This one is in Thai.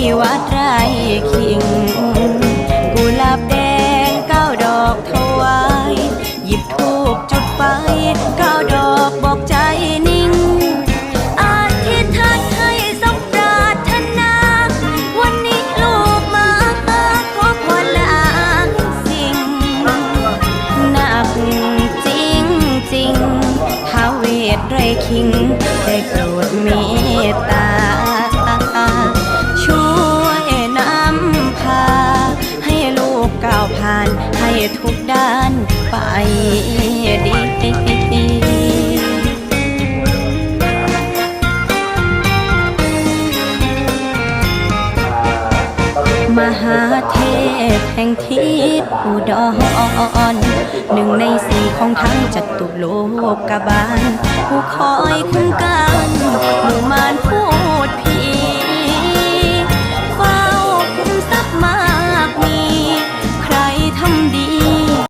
ที่วัดไร่ขิง กุหลาบแดงเก้าดอกถวาย หยิบทูกจุดไฟเก้าดอกบอกใจนิ่งอาทิตย์ทัดให้สมปรารถนา วันนี้ลูกมาขอพรละสิ่ง หนักจริงจริงหาเวทไรคิงแต่ กก้าวผ่านให้ทุกด้านไปดีมหาเทพแห่งทิศอุดรหนึ่งในสี่ของทั้งจัตุโลกบาลผู้คอยคุ้มกัน